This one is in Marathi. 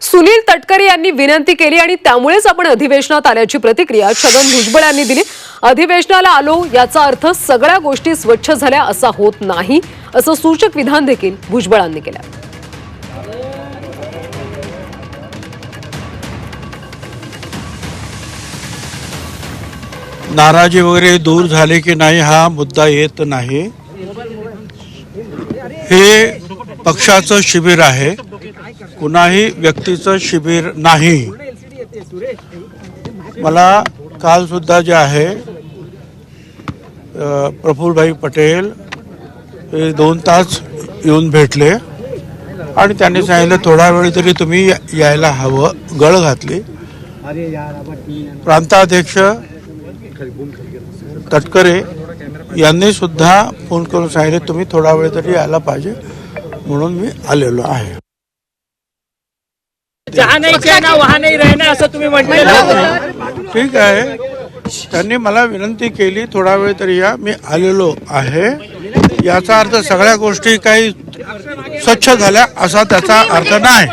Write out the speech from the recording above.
सुनील तटकरे यांनी विनंती केली आणि त्यामुळेच आपण अधिवेशनात आल्याची प्रतिक्रिया छगन भुजबळ यांनी दिली. अधिवेशनाला आलो याचा अर्थ सगळ्या गोष्टी स्वच्छ झाल्या असा होत नाही असं सूचक विधान देखील भुजबळांनी केलं. नाराजी वगैरे दूर झाले की नाही हा मुद्दा येत नाही. हे पक्षाचं शिबिर आहे. कुणाही व्यक्तीचं शिबिर नाही. मला काल सुद्धा जे आहे प्रफुलभाई प्रफुल्लभाई पटेल हे दोन तास येऊन भेटले आणि त्यांनी सांगितलं थोडा वेळ तरी तुम्ही यायला हवं. गळ घातली. प्रांताध्यक्ष तटकरे यांनी सुद्धा फोन करून सांगितले तुम्ही थोडा वेळ तरी यायला पाहिजे म्हणून मी आलेलो आहे. जहा नाही कहना वहा नाही रहना असं तुम्ही म्हटलेलं. ठीक आहे. त्यांनी मला विनंती केली थोडा वेळ तरी या. मी आलेलो आहे. याचा अर्थ सगळ्या गोष्टी काही स्वच्छ झाल्या असा त्याचा अर्थ नाही.